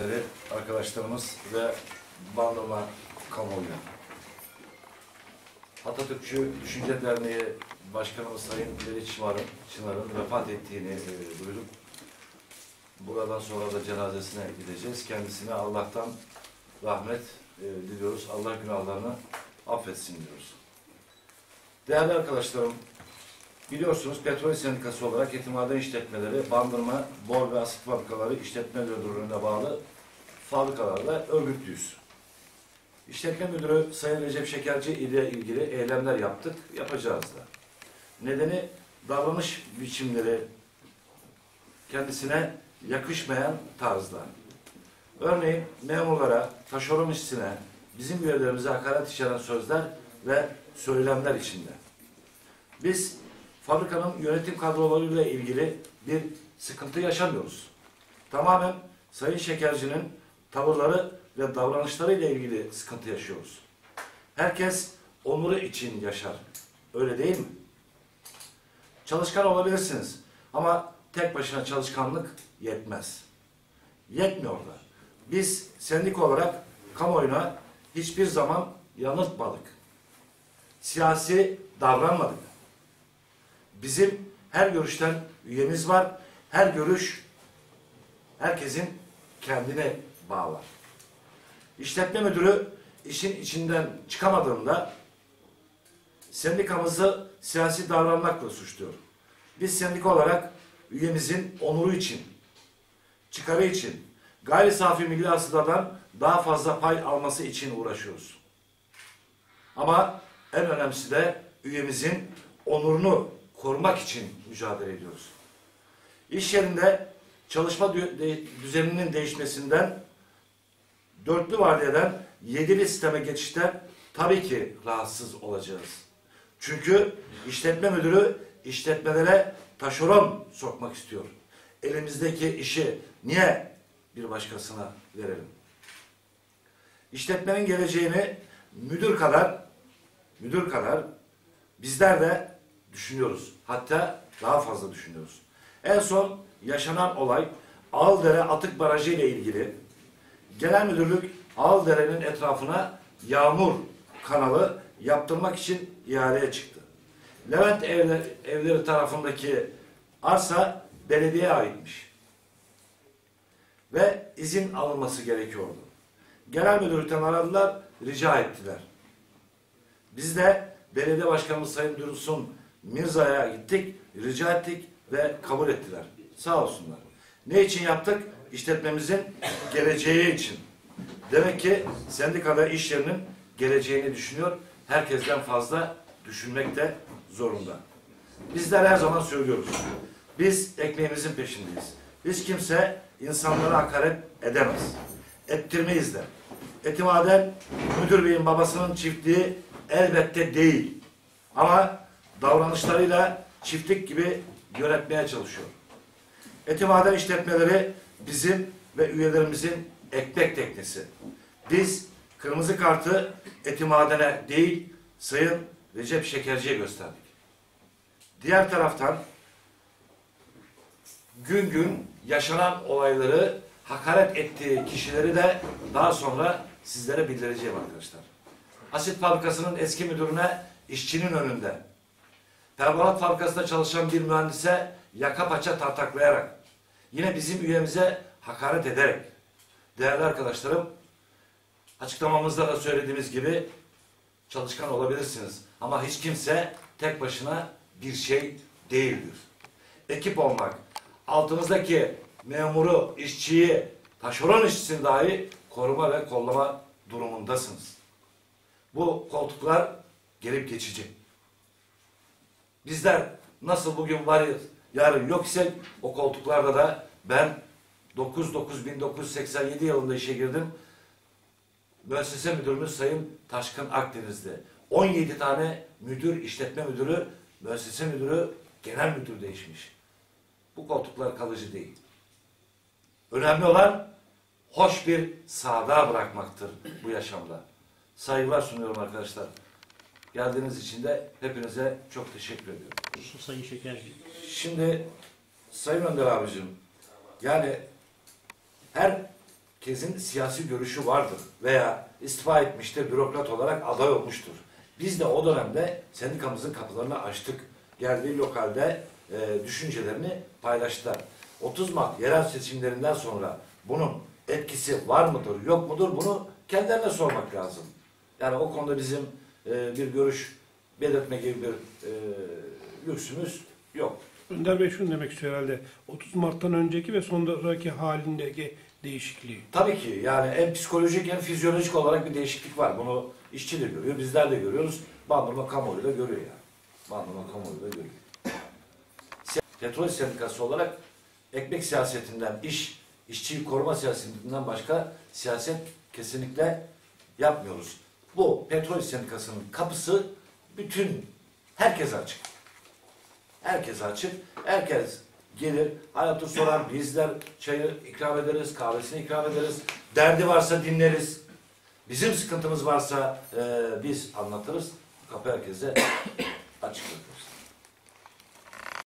Değerli arkadaşlarımız ve Bandırma kamuoyu. Atatürkçü Düşünce Derneği Başkanımız Sayın Çınar'ın, Çınar'ın vefat ettiğini e, duyduk. Buradan sonra da cenazesine gideceğiz. Kendisine Allah'tan rahmet e, diliyoruz. Allah günahlarını affetsin diyoruz. Değerli arkadaşlarım, biliyorsunuz Petrol Sendikası olarak yetimhane işletmeleri, bandırma, bor ve asit fabrikaları işletme müdürlüğüne bağlı fabrikalarla örgütlüyüz. İşletme Müdürü Sayın Recep Şekerci ile ilgili eylemler yaptık, yapacağız da. Nedeni davranış biçimleri kendisine yakışmayan tarzda. Örneğin memurlara, taşeron işçisine, bizim üyelerimize hakaret içeren sözler ve söylemler içinde. Biz fabrikanın yönetim kadrolarıyla ilgili bir sıkıntı yaşamıyoruz. Tamamen Sayın Şekerci'nin tavırları ve davranışlarıyla ilgili sıkıntı yaşıyoruz. Herkes onuru için yaşar. Öyle değil mi? Çalışkan olabilirsiniz ama tek başına çalışkanlık yetmez. Yetmiyor da. Biz sendik olarak kamuoyuna hiçbir zaman yanıltmadık. Siyasi davranmadık. Bizim her görüşten üyemiz var. Her görüş herkesin kendine bağlar. İşletme müdürü işin içinden çıkamadığında sendikamızı siyasi davranmakla suçluyor. Biz sendika olarak üyemizin onuru için, çıkarı için, gayri safi milli hasıladan daha fazla pay alması için uğraşıyoruz. Ama en önemlisi de üyemizin onurunu korumak için mücadele ediyoruz. İş yerinde çalışma düzeninin değişmesinden dörtlü vardiyeden yedili sisteme geçişte tabii ki rahatsız olacağız. Çünkü işletme müdürü işletmelere taşeron sokmak istiyor. Elimizdeki işi niye bir başkasına verelim? İşletmenin geleceğini müdür kadar müdür kadar bizler de düşünüyoruz. Hatta daha fazla düşünüyoruz. En son yaşanan olay Ağıldere Atık Barajı ile ilgili Genel Müdürlük Ağıldere'nin etrafına yağmur kanalı yaptırmak için ihaleye çıktı. Levent evleri, evleri tarafındaki arsa belediyeye aitmiş. Ve izin alınması gerekiyordu. Genel Müdürlükten aradılar, rica ettiler. Biz de belediye başkanımız Sayın Dursun Mirza'ya gittik, rica ettik ve kabul ettiler. Sağ olsunlar. Ne için yaptık? İşletmemizin geleceği için. Demek ki sendikada iş yerinin geleceğini düşünüyor. Herkesten fazla düşünmek de zorunda. Bizler her zaman söylüyoruz. Biz ekmeğimizin peşindeyiz. Hiç kimse insanlara hakaret edemez. Ettirmeyiz de. Etimaden müdür beyin babasının çiftliği elbette değil. Ama davranışlarıyla çiftlik gibi yönetmeye çalışıyor. Etimaden işletmeleri bizim ve üyelerimizin ekmek teknesi. Biz kırmızı kartı Etimaden'e değil Sayın Recep Şekerci'ye gösterdik. Diğer taraftan gün gün yaşanan olayları hakaret ettiği kişileri de daha sonra sizlere bildireceğim arkadaşlar. Asit fabrikasının eski müdürüne işçinin önünde, perbalat fabrikasında çalışan bir mühendise yaka paça tartaklayarak, yine bizim üyemize hakaret ederek, değerli arkadaşlarım, açıklamamızda da söylediğimiz gibi çalışkan olabilirsiniz. Ama hiç kimse tek başına bir şey değildir. Ekip olmak, altımızdaki memuru, işçiyi, taşeron işçisini dahi koruma ve kollama durumundasınız. Bu koltuklar gelip geçici. Bizler nasıl bugün var yarın yok ise o koltuklarda da ben 9-9-1987 yılında işe girdim. Müessese müdürümüz Sayın Taşkın Akdeniz'de. 17 tane müdür, işletme müdürü, müessese müdürü, genel müdür değişmiş. Bu koltuklar kalıcı değil. Önemli olan hoş bir sağda bırakmaktır bu yaşamda. Saygılar sunuyorum arkadaşlar. Geldiğiniz için de hepinize çok teşekkür ediyorum. Sayın Şekerci. Şimdi Sayın Önder abicim, yani her herkesin siyasi görüşü vardır veya istifa etmiştir, bürokrat olarak aday olmuştur. Biz de o dönemde sendikamızın kapılarını açtık. Geldiği lokalde e, düşüncelerini paylaştılar. 30 Mart yerel seçimlerinden sonra bunun etkisi var mıdır, yok mudur bunu kendilerine sormak lazım. Yani o konuda bizim e, bir görüş belirtme gibi bir e, lüksümüz yok. Önder Bey şunu demek istiyor herhalde. 30 Mart'tan önceki ve sonraki halindeki değişikliği. Tabii ki yani hem psikolojik hem fizyolojik olarak bir değişiklik var. Bunu işçi de görüyor, bizler de görüyoruz. Bandırma kamuoyu da görüyor yani. Bandırma kamuoyu da görüyor. Petrol sendikası olarak ekmek siyasetinden, iş, işçiyi koruma siyasetinden başka siyaset kesinlikle yapmıyoruz. Bu petrol sendikasının kapısı bütün herkese açık. Herkese açık. Herkes gelir, hayatı sorar, bizler çayı ikram ederiz, kahvesini ikram ederiz. Derdi varsa dinleriz. Bizim sıkıntımız varsa e, biz anlatırız. Kapı herkese